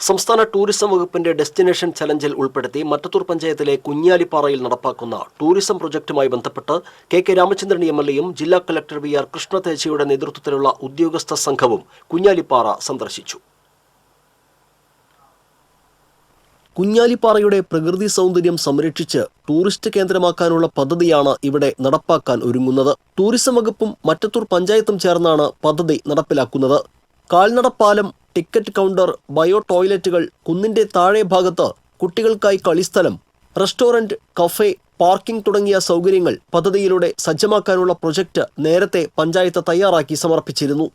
സംസ്ഥാന ടൂറിസം വകുപ്പിന്റെ ഡെസ്റ്റിനേഷൻ ചലഞ്ചിൽ ഉൾപ്പെടുത്തി മറ്റത്തൂർ പഞ്ചായത്തിലെ കുഞ്ഞാലിപ്പാറയിൽ നടപ്പാക്കുന്ന ടൂറിസം പ്രൊജക്ടുമായി ബന്ധപ്പെട്ട് K K Ramachandran M L എയും ജില്ലാ കലക്ടർ വി ആർ കൃഷ്ണതേജയുടെ നേതൃത്വത്തിലുള്ള ഉദ്യോഗസ്ഥ സംഘവും കുഞ്ഞാലിപ്പാറ സന്ദർശിച്ചു. കുഞ്ഞാലിപ്പാറയുടെ പ്രകൃതി സൗന്ദര്യം സംരക്ഷിച്ച് ടൂറിസ്റ്റ് കേന്ദ്രമാക്കാനുള്ള പദ്ധതിയാണ് ഇവിടെ നടപ്പാക്കാൻ ഒരുങ്ങുന്നത്. ടൂറിസം വകുപ്പും മറ്റത്തൂർ പഞ്ചായത്തും ചേർന്നാണ് പദ്ധതി നടപ്പിലാക്കുന്നത്. കാൽനടപ്പാലം ടിക്കറ്റ് കൗണ്ടർ ബയോ ടോയ്ലറ്റുകൾ കുന്നിന്റെ താഴെ ഭാഗത്ത് കുട്ടികൾക്കായി കളിസ്ഥലം റെസ്റ്റോറന്റ് കഫേ പാർക്കിംഗ് തുടങ്ങിയ സൗകര്യങ്ങൾ പദ്ധതിയിലൂടെ സജ്ജമാക്കാനുള്ള പ്രൊജക്റ്റ് നേരത്തെ പഞ്ചായത്ത് തയ്യാറാക്കി സമർപ്പിച്ചിരുന്നു.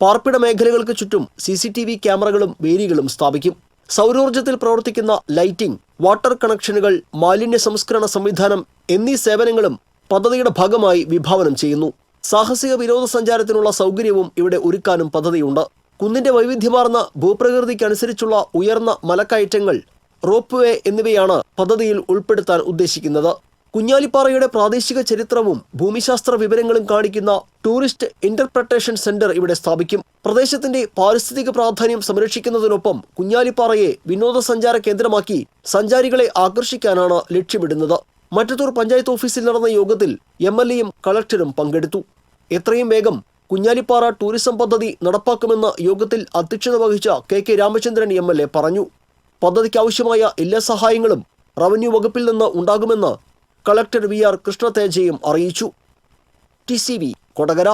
പാർപ്പിട മേഖലകൾക്ക് ചുറ്റും സി സി ടി വി ക്യാമറകളും വേലികളും സ്ഥാപിക്കും. സൗരോർജത്തിൽ പ്രവർത്തിക്കുന്ന ലൈറ്റിംഗ് വാട്ടർ കണക്ഷനുകൾ മാലിന്യ സംസ്കരണ സംവിധാനം എന്നീ സേവനങ്ങളും പദ്ധതിയുടെ ഭാഗമായി വിഭാവനം ചെയ്യുന്നു. സാഹസിക വിനോദസഞ്ചാരത്തിനുള്ള സൗകര്യവും ഇവിടെ ഒരുക്കാനും പദ്ധതിയുണ്ട്. കുന്നിന്റെ വൈവിധ്യമാർന്ന ഭൂപ്രകൃതിക്കനുസരിച്ചുള്ള ഉയർന്ന മലക്കയറ്റങ്ങൾ റോപ്പ് വേ എന്നിവയാണ് പദ്ധതിയിൽ ഉൾപ്പെടുത്താൻ ഉദ്ദേശിക്കുന്നത്. കുഞ്ഞാലിപ്പാറയുടെ പ്രാദേശിക ചരിത്രവും ഭൂമിശാസ്ത്ര വിവരങ്ങളും കാണിക്കുന്ന ടൂറിസ്റ്റ് ഇന്റർപ്രട്ടേഷൻ സെന്റർ ഇവിടെ സ്ഥാപിക്കും. പ്രദേശത്തിന്റെ പാരിസ്ഥിതിക പ്രാധാന്യം സംരക്ഷിക്കുന്നതിനൊപ്പം കുഞ്ഞാലിപ്പാറയെ വിനോദസഞ്ചാര കേന്ദ്രമാക്കി സഞ്ചാരികളെ ആകർഷിക്കാനാണ് ലക്ഷ്യമിടുന്നത്. മറ്റത്തൂർ പഞ്ചായത്ത് ഓഫീസിൽ നടന്ന യോഗത്തിൽ എം എൽ എയും കളക്ടറും പങ്കെടുത്തു. എത്രയും വേഗം കുഞ്ഞാലിപ്പാറ ടൂറിസം പദ്ധതി നടപ്പാക്കുമെന്ന യോഗത്തിൽ അധ്യക്ഷത വഹിച്ച K K Ramachandran M L A പറഞ്ഞു. പദ്ധതിക്കാവശ്യമായ എല്ലാ സഹായങ്ങളും റവന്യൂ വകുപ്പിൽ നിന്ന് ഉണ്ടാകുമെന്ന് കളക്ടർ വി ആർ കൃഷ്ണതേജയും അറിയിച്ചു. T C V Kodakara